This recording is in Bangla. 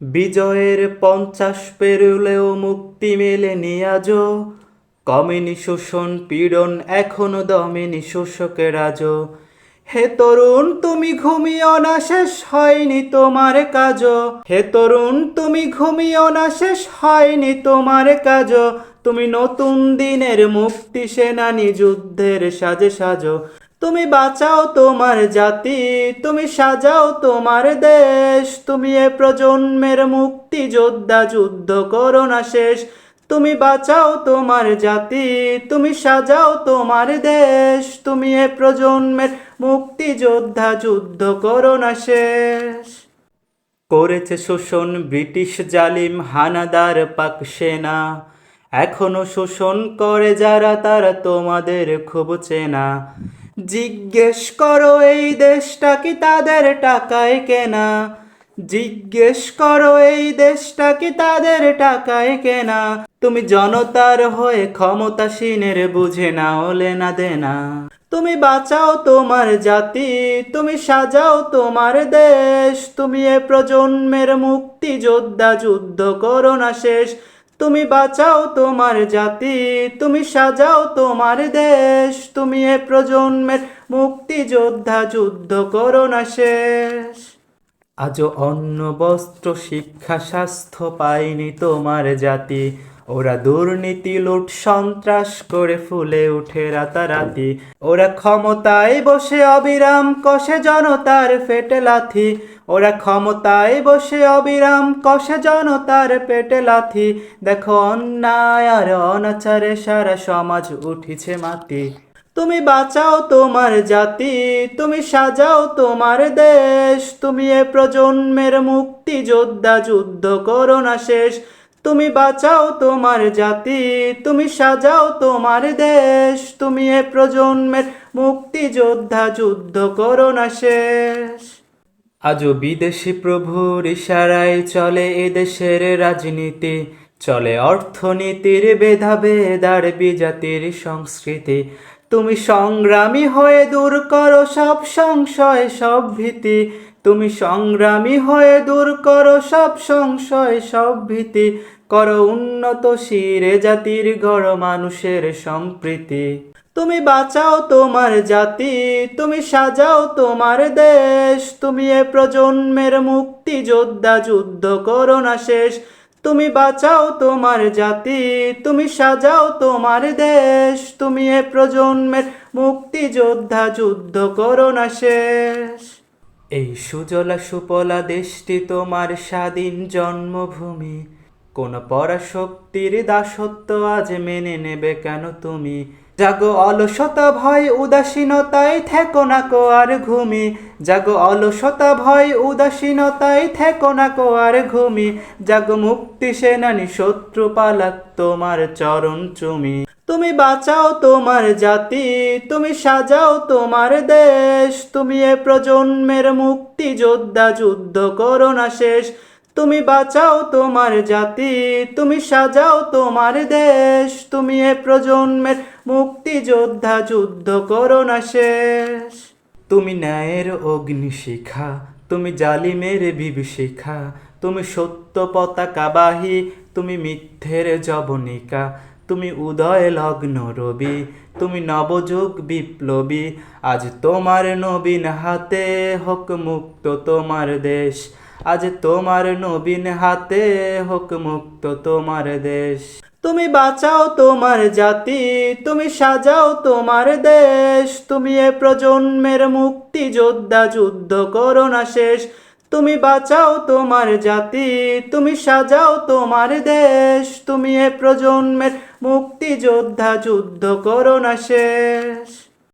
বিজয়ের পঞ্চাশ পেরুলেও মুক্তি মেলেনি আজও। কমেনি শোষণ, পীড়ন, এখনও দমেনি শোষকের আজও হে তরুণ, তুমি ঘুমিও না, শেষ হয়নি তোমার কাজ হে তরুণ, তুমি ঘুমিও না, শেষ হয়নি তোমার কাজ তুমি নতুন দিনের মুক্তি সেনানি যুদ্ধের সাজে সাজো। তুমি বাঁচাও তোমার জাতি, তুমি সাজাও তোমার দেশ, তুমি এ প্রজন্মের মুক্তি যোদ্ধা যুদ্ধ করো না শেষ। তুমি বাঁচাও তোমার জাতি, তুমি সাজাও তোমার দেশ, তুমি এ প্রজন্মের মুক্তি যোদ্ধা যুদ্ধ করো না শেষ। করেছে শোষণ ব্রিটিশ জালিম হানাদার পাক সেনা। এখনও শোষণ করে যারা, তারা তোমাদের খুব চেনা। জিজ্ঞেস করো, এই দেশটা কি তাদের টাকায় কেনা? জিজ্ঞেস করো, এই দেশটা কি তাদের টাকায় কেনা? তুমি জনতার হয়ে ক্ষমতাসীনের বুঝে না হলে না দেনা। তুমি বাঁচাও তোমার জাতি, তুমি সাজাও তোমার দেশ। তুমি এ প্রজন্মের মুক্তি যোদ্ধা যুদ্ধ করো না শেষ। তুমি বাঁচাও তোমার জাতি, তুমি সাজাও তোমার দেশ, তুমি এ প্রজন্মের মুক্তিযোদ্ধা, যুদ্ধ করো না শেষ। আজও অন্ন বস্ত্র শিক্ষা স্বাস্থ্য পায়নি তোমার জাতি ওরা দুর্নীতি, লুট, সন্ত্রাস করে ফুলে উঠে রাতারাতি। ওরা ক্ষমতায় বসে অবিরাম কষে জনতার ফেটে লাথি। ওরা ক্ষমতায় বসে অবিরাম কষে জনতার পেটে লাথি। দেখো অন্যায় আর অনাচারে সারা সমাজ উঠিছে মাটি। তুমি বাঁচাও তোমার জাতি, তুমি সাজাও তোমার দেশ। তুমি এ প্রজন্মের মুক্তি যোদ্ধা যুদ্ধ করো না শেষ। তুমি বাঁচাও তোমার জাতি, তুমি সাজাও তোমার দেশ, তুমি এ প্রজন্মের মুক্তি যোদ্ধা করো না শেষ। আজও বিদেশি প্রভুর ইশারায় চলে এদেশের রাজনীতি, চলে অর্থনীতির ভেদাভেদ আর বিজাতির সংস্কৃতি। তুমি সংগ্রামী হয়ে দূর করো সব সংশয়, সব ভীতি তুমি সংগ্রামী হয়ে দূর করো সব সংশয়, সব ভীতি। করো উন্নত শিরে জাতির গড় মানুষের সম্প্রীতি। তুমি বাঁচাও তোমার জাতি, তুমি সাজাও তোমার দেশ। তুমি এ প্রজন্মের মুক্তি যোদ্ধা যুদ্ধ করো না শেষ। তুমি বাঁচাও তোমার জাতি, তুমি সাজাও তোমার দেশ। তুমি এ প্রজন্মের মুক্তি যোদ্ধা যুদ্ধ করো না শেষ। এই সুজলা সুপলা দেশটি তোমার স্বাধীন জন্মভূমি। কোন পরাশক্তির দাসত্ব আজ মেনে নেবে কেন তুমি? জাগো অলসতা ভয়, উদাসীনতায় থেকো না কো আর ঘুমি। জাগো অলসতা ভয়, উদাসীনতায় থেকো না কো আর ঘুমি। জাগো মুক্তি সেনানি শত্রু পালাক তোমার চরণ চুমি। তুমি বাঁচাও তোমার জাতি, তুমি সাজাও তোমার দেশ, তুমি এ প্রজন্মের মুক্তি যোদ্ধা যুদ্ধ করো না শেষ। তুমি বাঁচাও তোমার জাতি, তুমি সাজাও তোমার দেশ, তুমি এ প্রজন্মের মুক্তি যোদ্ধা যুদ্ধ করো না শেষ। তুমি ন্যায়ের অগ্নিশিখা, তুমি জালিমের বিভীষিখা, তুমি সত্য পতাকাবাহী তুমি মিথ্যের জবনিকা তুমি উদয় লগ্ন রবি, তুমি নবযুগ বিপ্লবী। আজ তোমার নবীন হাতে হোক মুক্ত তোমার দেশ। আজ তোমার নবীন হাতে হোক মুক্ত তোমার দেশ। তুমি বাঁচাও তোমার জাতি, তুমি সাজাও তোমার দেশ। তুমি এ প্রজন্মের মুক্তি যোদ্ধা যুদ্ধ করো না শেষ। তুমি বাঁচাও তোমার জাতি, তুমি সাজাও তোমার দেশ, তুমি এ প্রজন্মের মুক্তিযোদ্ধা যুদ্ধ করো না শেষ।